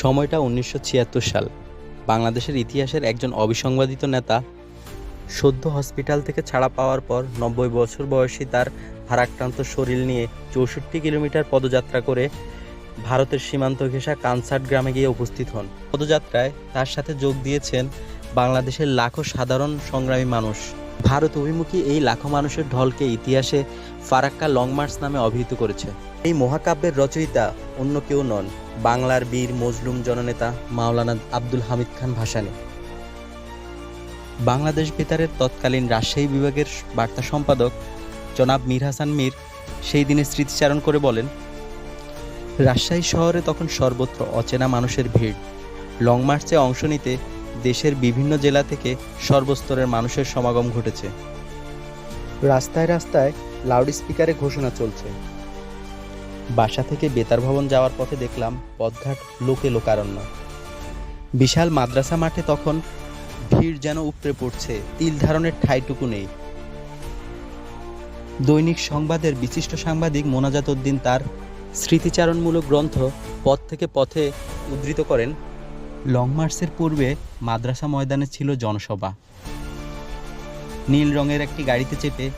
সময়টা উনিশশো ছিয়াত্তর সাল। বাংলাদেশের ইতিহাসের একজন অবিসংবাদিত নেতা সদ্য হসপিটাল থেকে ছাড়া পাওয়ার পর নব্বই বছর বয়সী তার ভারাক্রান্ত শরীর নিয়ে চৌষট্টি কিলোমিটার পদযাত্রা করে ভারতের সীমান্ত ঘেঁষা কানসার্ট গ্রামে গিয়ে উপস্থিত হন। পদযাত্রায় তার সাথে যোগ দিয়েছেন বাংলাদেশের লাখো সাধারণ সংগ্রামী মানুষ। ভারত অভিমুখী এই লাখো মানুষের ঢলকে ইতিহাসে ফারাক্কা লং মার্চ নামে অভিহিত করেছে। এই মহাকাব্যের রচয়িতা অন্য কেউ নন বাংলার বীর মজলুম জননেতা মাওলানা আব্দুল হামিদ খান ভাসানী। বাংলাদেশ বেতারের তৎকালীন রাজশাহী বিভাগের বার্তা সম্পাদক জনাব মীর হাসান মীর সেই দিনে স্মৃতিচারণ করে বলেন, রাজশাহী শহরে তখন সর্বত্র অচেনা মানুষের ভিড়। লং মার্চে অংশ নিতে দেশের বিভিন্ন জেলা থেকে সর্বস্তরের মানুষের সমাগম ঘটেছে। রাস্তায় রাস্তায় লাউড স্পিকারে ঘোষণা চলছে। বাসা থেকে বেতার ভবন যাওয়ার পথে দেখলাম পথঘাট লোকে লোকারণ্য। বিশাল মাদ্রাসা মাঠে তখন ভিড় যেন উপড়ে পড়ছে তিল ধারণের ঠাইটুকু নেই। দৈনিক সংবাদের বিশিষ্ট সাংবাদিক মোনাজাত উদ্দিন তার স্মৃতিচারণমূলক গ্রন্থ পথ থেকে পথে উদ্ধৃত করেন লং মার্চের পূর্বে মাদ্রাসা ময়দানে ছিল জনসভা। নীল রঙের একটি গাড়িতে চেপে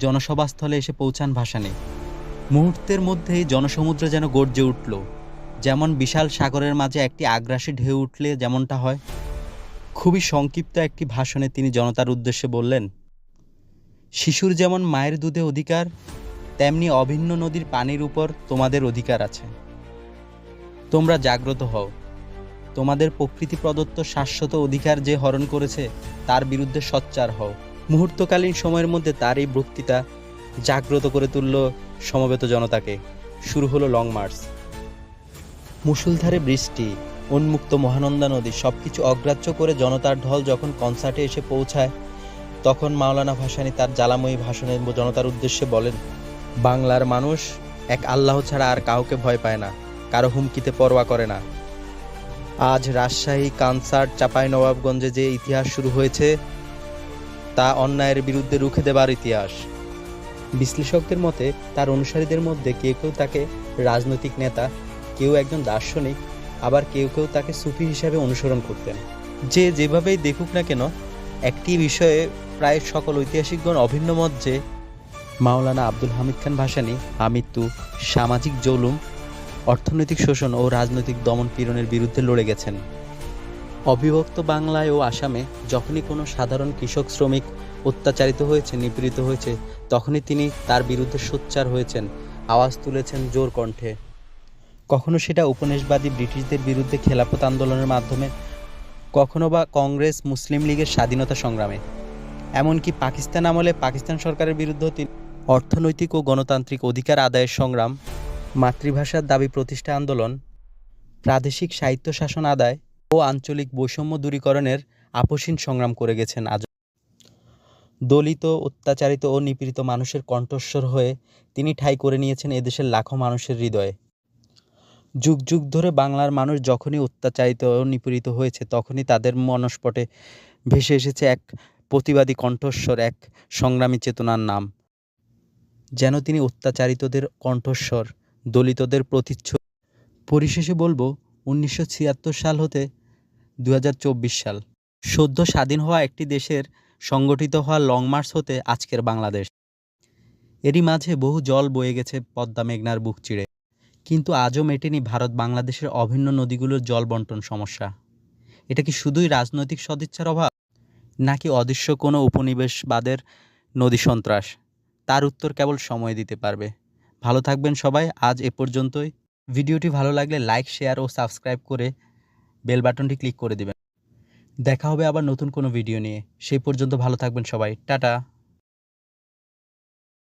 জনসভাস্থলে এসে পৌঁছান ভাসানে। মুহূর্তের মধ্যেই জনসমুদ্র যেন গর্জে উঠল, যেমন বিশাল সাগরের মাঝে একটি আগ্রাসী ঢেউ উঠলে যেমনটা হয়। খুবই সংক্ষিপ্ত একটি ভাষণে তিনি জনতার উদ্দেশ্যে বললেন, শিশুর যেমন মায়ের দুধে অধিকার, তেমনি অভিন্ন নদীর পানির উপর তোমাদের অধিকার আছে। তোমরা জাগ্রত হও। তোমাদের প্রকৃতি প্রদত্ত শাশ্বত অধিকার যে হরণ করেছে, তার বিরুদ্ধে সচ্চার হও। মুহূর্তকালীন সময়ের মধ্যে তার এই বক্তৃতা জাগ্রত করে তুলল সমবেত জনতাকে। শুরু হলো লং মার্চ মুষলধারে বৃষ্টি, উন্মুক্ত মহানন্দা নদী সবকিছু অগ্রাহ্য করে জনতার ঢল যখন কনসার্টে এসে পৌঁছায়, তখন মাওলানা ভাসানী তার জ্বালাময়ী ভাষণে জনতার উদ্দেশ্যে বলেন, বাংলার মানুষ এক আল্লাহ ছাড়া আর কাউকে ভয় পায় না, কারও হুমকিতে পরোয়া করে না। আজ রাজশাহী কানসার্ট চাপাই, নবাবগঞ্জে যে ইতিহাস শুরু হয়েছে, তা অন্যায়ের বিরুদ্ধে রুখে দেবার ইতিহাস। বিশ্লেষকদের মতে, তার অনুসারীদের মধ্যে কেউ কেউ তাকে রাজনৈতিক নেতা, কেউ একজন দার্শনিক, আবার কেউ কেউ তাকে সুফি হিসাবে অনুসরণ করতেন। যে যেভাবেই দেখুক না কেন, একটি বিষয়ে প্রায় সকল ঐতিহাসিকগণ অভিন্ন মত যে, মাওলানা আব্দুল হামিদ খান ভাসানী আমৃত্যু সামাজিক জৌলুম অর্থনৈতিক শোষণ ও রাজনৈতিক দমন পীড়নের বিরুদ্ধে লড়ে গেছেন। অবিভক্ত বাংলায় ও আসামে যখনই কোনো সাধারণ কৃষক, শ্রমিক অত্যাচারিত হয়েছে, নিপীড়িত হয়েছে, তখনই তিনি তার বিরুদ্ধে সোচ্চার হয়েছেন, আওয়াজ তুলেছেন জোর কণ্ঠে। কখনো সেটা উপনিবেশবাদী ব্রিটিশদের বিরুদ্ধে খেলাফত আন্দোলনের মাধ্যমে, কখনো বা কংগ্রেস মুসলিম লীগের স্বাধীনতা সংগ্রামে। এমনকি পাকিস্তান আমলে পাকিস্তান সরকারের বিরুদ্ধেও তিনি অর্থনৈতিক ও গণতান্ত্রিক অধিকার আদায়ের সংগ্রাম মাতৃভাষার দাবি প্রতিষ্ঠা আন্দোলন, প্রাদেশিক সাহিত্য শাসন আদায় ও আঞ্চলিক বৈষম্য দূরীকরণের আপসীন সংগ্রাম করে গেছেন আজ। দলিত, অত্যাচারিত ও নিপীড়িত মানুষের কণ্ঠস্বর হয়ে তিনি ঠাঁই করে নিয়েছেন এদেশের লাখো মানুষের হৃদয়ে। যুগ যুগ ধরে বাংলার মানুষ যখনই অত্যাচারিত ও নিপীড়িত হয়েছে, তখনই তাদের মনস্পটে ভেসে এসেছে এক প্রতিবাদী কণ্ঠস্বর, এক সংগ্রামী চেতনার নাম। যেন তিনি অত্যাচারিতদের কণ্ঠস্বর দলিতদের প্রতিচ্ছবি। পরিশেষে বলব, উনিশশো ছিয়াত্তর সাল হতে দু হাজার চব্বিশ সাল। সদ্য স্বাধীন হওয়া একটি দেশের, সংগঠিত হওয়া লং মার্চ হতে আজকের বাংলাদেশ। এরই মাঝে বহু জল বয়ে গেছে পদ্মা মেঘনার বুক চিড়ে। কিন্তু আজও মেটেনি ভারত বাংলাদেশের অভিন্ন নদীগুলোর জল বন্টন সমস্যা। এটা কি শুধুই রাজনৈতিক সদিচ্ছার অভাব? নাকি অদৃশ্য কোনো উপনিবেশবাদের নদী সন্ত্রাস? তার উত্তর কেবল সময় দিতে পারবে। ভালো থাকবেন সবাই। আজ এ পর্যন্তই। ভিডিওটি ভালো লাগলে লাইক, শেয়ার ও সাবস্ক্রাইব করে বেল বাটনটি ক্লিক করে দেবেন। দেখা হবে আবার নতুন কোনো ভিডিও নিয়ে। সেই পর্যন্ত ভালো থাকবেন সবাই। টাটা।